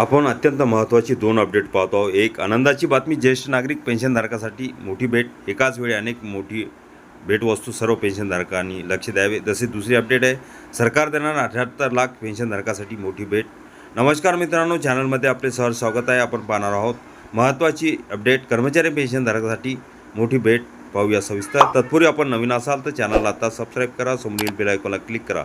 आपण अत्यंत महत्त्वाची दोन अपडेट पाहतो आहोत. एक आनंदाची बातमी ज्येष्ठ नागरिक पेन्शनधारकासाठी मोठी भेट. एकाच वेळी अनेक मोठी भेटवस्तू सर्व पेन्शनधारकांनी लक्ष द्यावे. जसे दुसरी अपडेट आहे सरकार देणार अठ्याहत्तर लाख पेन्शनधारकासाठी मोठी भेट. नमस्कार मित्रांनो चॅनलमध्ये आपले सहज स्वागत आहे. आपण पाहणार आहोत महत्त्वाची अपडेट कर्मचारी पेन्शनधारकासाठी मोठी भेट पाहूया सविस्तर. तत्पूर्वी आपण नवीन असाल तर चॅनलला आता सबस्क्राईब करा समोरील बेल क्लिक करा.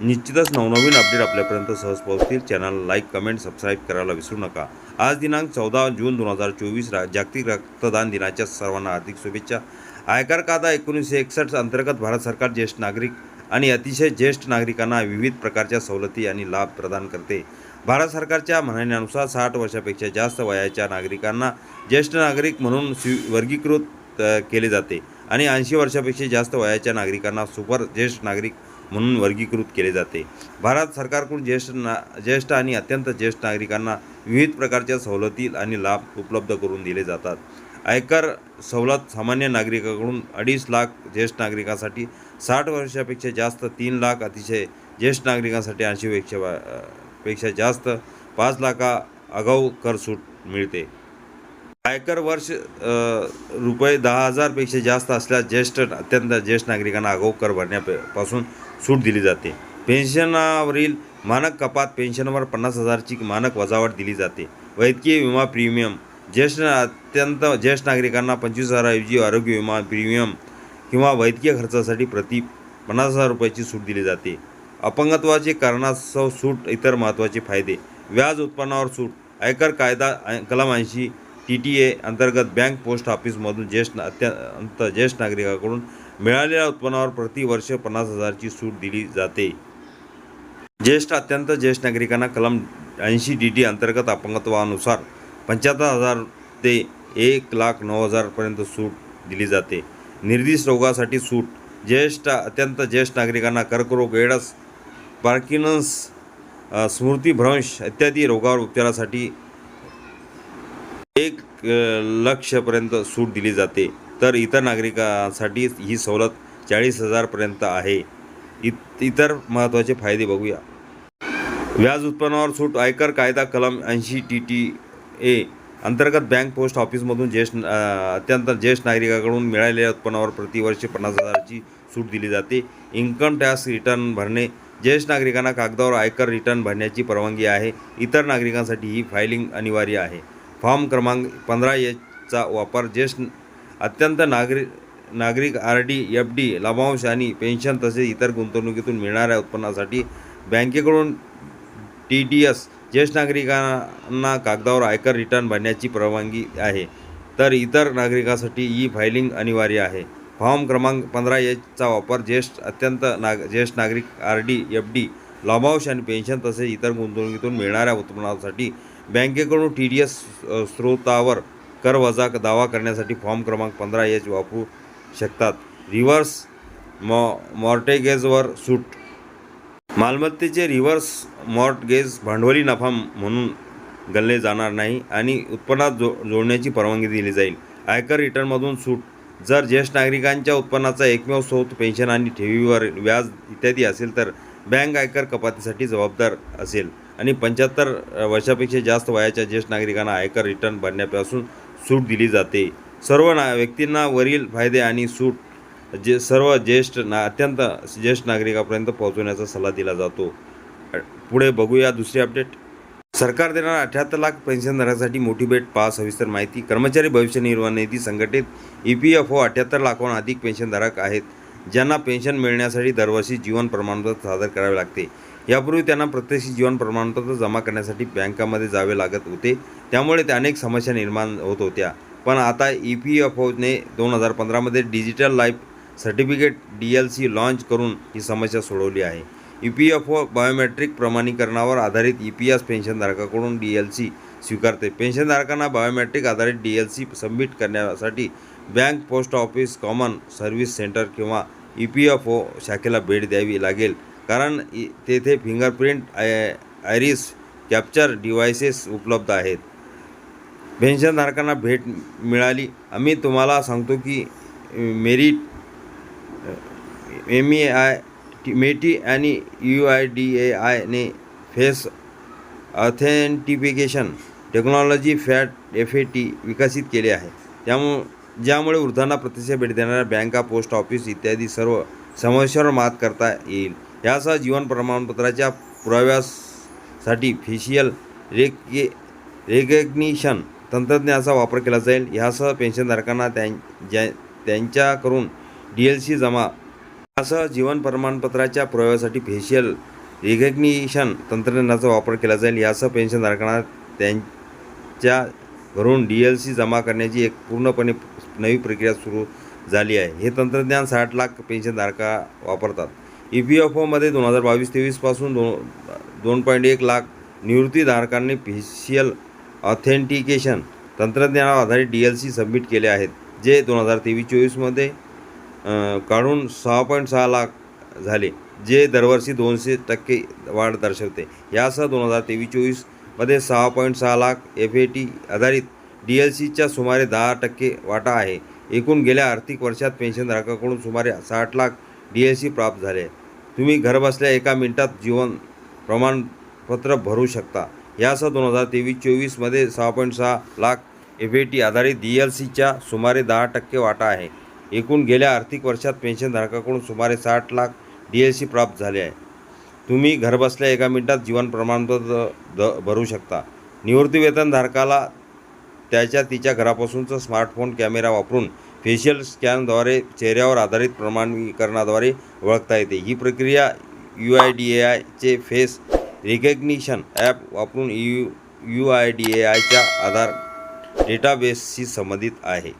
निश्चितच नवनवीन अपडेट आपल्यापर्यंत सहज पोहोचतील. चॅनल लाईक कमेंट सबस्क्राईब करायला विसरू नका. आज दिनांक चौदा जून दोन हजार चोवीस रा जागतिक रक्तदान दिनाच्या सर्वांना हार्दिक शुभेच्छा. आयकर कायदा एकोणीसशे एकसष्ट अंतर्गत भारत सरकार ज्येष्ठ नागरिक आणि अतिशय ज्येष्ठ नागरिकांना विविध प्रकारच्या सवलती आणि लाभ प्रदान करते. भारत सरकारच्या म्हणण्यानुसार साठ वर्षापेक्षा जास्त वयाच्या नागरिकांना ज्येष्ठ नागरिक म्हणून स्वी वर्गीकृत केले जाते. आणि ऐंशी वर्षापेक्षा जास्त वयाच्या नागरिकांना सुपर ज्येष्ठ नागरिक म्हणून वर्गीकृत केले जाते. भारत सरकारकडून ज्येष्ठ ना ज्येष्ठ आणि अत्यंत ज्येष्ठ नागरिकांना विविध प्रकारच्या सवलती आणि लाभ उपलब्ध करून दिले जातात. आयकर सवलत सामान्य नागरिकाकडून अडीच लाख ज्येष्ठ नागरिकांसाठी साठ वर्षापेक्षा जास्त तीन लाख अतिशय ज्येष्ठ नागरिकांसाठी ऐंशीपेक्षा पेक्षा जास्त पाच लाखा आगाऊ कर सूट मिळते. आयकर वर्ष रुपये दहा हजारपेक्षा जास्त असल्यास ज्येष्ठ अत्यंत ज्येष्ठ नागरिकांना आगाऊ कर भरण्यापासून सूट दिली जाते. पेन्शनावरील मानक कपात पेन्शनवर पन्नास हजारची मानक वजावट दिली जाते. वैद्यकीय विमा प्रीमियम ज्येष्ठ अत्यंत ज्येष्ठ नागरिकांना पंचवीस हजाराऐवजी आरोग्य विमा प्रीमियम किंवा वैद्यकीय खर्चासाठी प्रति पन्नास हजार रुपयाची सूट दिली जाते. अपंगत्वाचे कारणास्तव सूट इतर महत्त्वाचे फायदे. व्याज उत्पन्नावर सूट आयकर कायदा कलम ऐंशी टी टी ए अंतर्गत बँक पोस्ट ऑफिसमधून ज्येष्ठ अत्यंत ज्येष्ठ नागरिकाकडून मिळालेल्या उत्पन्नावर प्रतिवर्ष पन्नास हजारची सूट दिली जाते. ज्येष्ठ अत्यंत ज्येष्ठ नागरिकांना कलम ऐंशी डी टी अंतर्गत अपंगत्वानुसार पंच्याहत्तर हजार ते एक लाख नऊ हजारपर्यंत सूट दिली जाते. निर्दिष्ट रोगासाठी सूट. ज्येष्ठ अत्यंत ज्येष्ठ नागरिकांना कर्करोग एडस पार्किन्स स्मृतिभ्रंश इत्यादी रोगावर उपचारासाठी एक लक्षपर्यंत सूट दिली जाते. तर इतर नागरिकांसाठी ही सवलत चाळीस हजारपर्यंत आहे. इत इतर महत्त्वाचे फायदे बघूया. व्याज उत्पन्नावर सूट आयकर कायदा कलम ऐंशी टी टी ए अंतर्गत बँक पोस्ट ऑफिसमधून ज्येष्ठ अत्यंत ज्येष्ठ नागरिकाकडून मिळालेल्या उत्पन्नावर प्रतिवर्षी पन्नास हजाराची सूट दिली जाते. इन्कम टॅक्स रिटर्न भरणे ज्येष्ठ नागरिकांना कागदावर आयकर रिटर्न भरण्याची परवानगी आहे. इतर नागरिकांसाठी ही फायलिंग अनिवार्य आहे. फॉर्म क्रमांक पंधरा एचचा वापर ज्येष्ठ अत्यंत नागरिक नागरिक आर डी एफ डी लाभांश आणि पेन्शन तसेच इतर गुंतवणुकीतून मिळणाऱ्या उत्पन्नासाठी बँकेकडून टी डी एस ज्येष्ठ नागरिकांना कागदावर आयकर रिटर्न भरण्याची परवानगी आहे. तर इतर नागरिकांसाठी ई फायलिंग अनिवार्य आहे. फॉर्म क्रमांक पंधरा एचचा वापर ज्येष्ठ अत्यंत नाग ज्येष्ठ नागरिक आर डी एफ डी लाभांश आणि पेन्शन तसेच इतर गुंतवणुकीतून मिळणाऱ्या उत्पन्नासाठी बँकेकडून टी डी एस स्रोतावर कर वजा दावा करण्यासाठी फॉर्म क्रमांक पंधरा एच वापरू शकतात. रिव्हर्स मॉ मॉर्टेगेजवर सूट. मालमत्तेचे रिव्हर्स मॉर्टगेज भांडवली नफा म्हणून गणले जाणार नाही आणि उत्पन्नात जो जोडण्याची परवानगी दिली जाईल. आयकर रिटर्नमधून सूट. जर ज्येष्ठ नागरिकांच्या उत्पन्नाचा एकमेव स्रोत पेन्शन आणि ठेवीवर व्याज इत्यादी असेल तर बँक आयकर कपातीसाठी जबाबदार असेल. आणि पंच्याहत्तर वर्षापेक्षा जास्त वयाच्या ज्येष्ठ नागरिकांना आयकर रिटर्न भरण्यापासून सूट दिली जाते. सर्व ना व्यक्तींना वरील फायदे आणि सूट जे सर्व ज्येष्ठ ना अत्यंत ज्येष्ठ नागरिकापर्यंत पोहोचवण्याचा सल्ला दिला जातो. पुढे बघूया दुसरी अपडेट. सरकार देणार अठ्याहत्तर लाख पेन्शनधारकांसाठी मोठी भेट पहा सविस्तर माहिती. कर्मचारी भविष्य निर्वाह निधी संघटित. ई पी एफ ओ अठ्याहत्तर लाखाहून अधिक पेन्शनधारक आहेत ज्यांना पेन्शन मिळण्यासाठी दरवर्षी जीवन प्रमाणपत्र सादर करावे लागते. यापूर्वी त्यांना प्रत्यक्ष जीवन प्रमाणपत्र जमा करण्यासाठी बँकामध्ये जावे लागत होते. त्यामुळे त्या अनेक समस्या निर्माण होत होत्या. पण आता ई पी एफ ओने दोन हजार पंधरामध्ये digital life certificate D L C launch करून ही समस्या सोडवली आहे. E P F O biometric प्रमाणीकरणावर आधारित ई पी एस पेन्शनधारकाकडून डी एल सी स्वीकारते. पेन्शनधारकांना बायोमेट्रिक आधारित डी एल सी सबमिट करण्यासाठी bank post office common service centre किंवा ई पी एफ ओ शाखेला भेट द्यावी लागेल. कारण इ- तेथे fingerprint I iris capture devices उपलब्ध आहेत. पेन्शनधारकांना भेट मिळाली. आम्ही तुम्हाला सांगतो की merit M E I T MeitY आणि U I D A आयने face authentication technology FAT F A T विकसित केले आहे. त्यामु ज्यामुळे वृद्धांना प्रत्यक्ष भेट देणाऱ्या बँका पोस्ट ऑफिस इत्यादी सर्व समस्यांवर मात करता येईल. यासह जीवन प्रमाणपत्राच्या पुराव्यासाठी फेशियल रेके रेकग्निशन तंत्रज्ञानाचा वापर केला जाईल. ह्यासह पेन्शनधारकांना त्यां ज्या त्यांच्याकडून डी एल सी जमा यासह जीवन प्रमाणपत्राच्या पुराव्यासाठी फेशियल रिकग्निशन तंत्रज्ञानाचा वापर केला जाईल. यासह पेन्शनधारकांना त्यांच्या घरून डी एल सी जमा करण्याची एक पूर्णपणे नवी प्रक्रिया सुरू झाली आहे. हे तंत्रज्ञान साठ लाख पेन्शनधारका वापरतात. ई पी एफ ओमध्ये दोन हजार बावीस तेवीसपासून दोन दोन पॉईंट एक लाख निवृत्तीधारकांनी फेशियल ऑथेंटिकेशन तंत्रज्ञानावर आधारित डी एल सी सबमिट केले आहेत जे दोन हजार तेवीस चोवीसमध्ये काढून सहा पॉईंट सहा लाख झाले जे दरवर्षी दोनशे टक्के वाढ दर्शवते. यासह दोन हजार तेवीस चोवीसमध्ये सहा पॉईंट सहा लाख एफ ए टी आधारित डी एल सीच्या सुमारे दहा टक्के वाटा आहे. एकूण गेल्या आर्थिक वर्षात पेन्शनधारकाकडून सुमारे साठ लाख डी एल सी प्राप्त झाले तुम्ही घरबसल्या एका मिनिटात जीवन प्रमाणपत्र भरू शकता. यासह दोन हजार तेवीस चोवीसमध्ये सहा पॉईंट सहा लाख एफ ए टी आधारित डी एल सीच्या सुमारे दहा टक्के वाटा आहे. एकूण गेल्या आर्थिक वर्षात पेन्शनधारकाकडून सुमारे साठ लाख डी एल सी प्राप्त झाले आहे. तुम्ही घरबसल्या एका मिनिटात जीवन प्रमाणपत्र द भरू शकता. निवृत्तीवेतनधारकाला त्याच्या तिच्या घरापासूनचा स्मार्टफोन कॅमेरा वापरून फेशियल स्कॅनद्वारे चेहऱ्यावर आधारित प्रमाणीकरणाद्वारे ओळखता येते. ही प्रक्रिया यू आय डी ए आयचे फेस रिकग्निशन ॲप वापरून U U I D A आयच्या आधार डेटाबेसशी संबंधित आहे.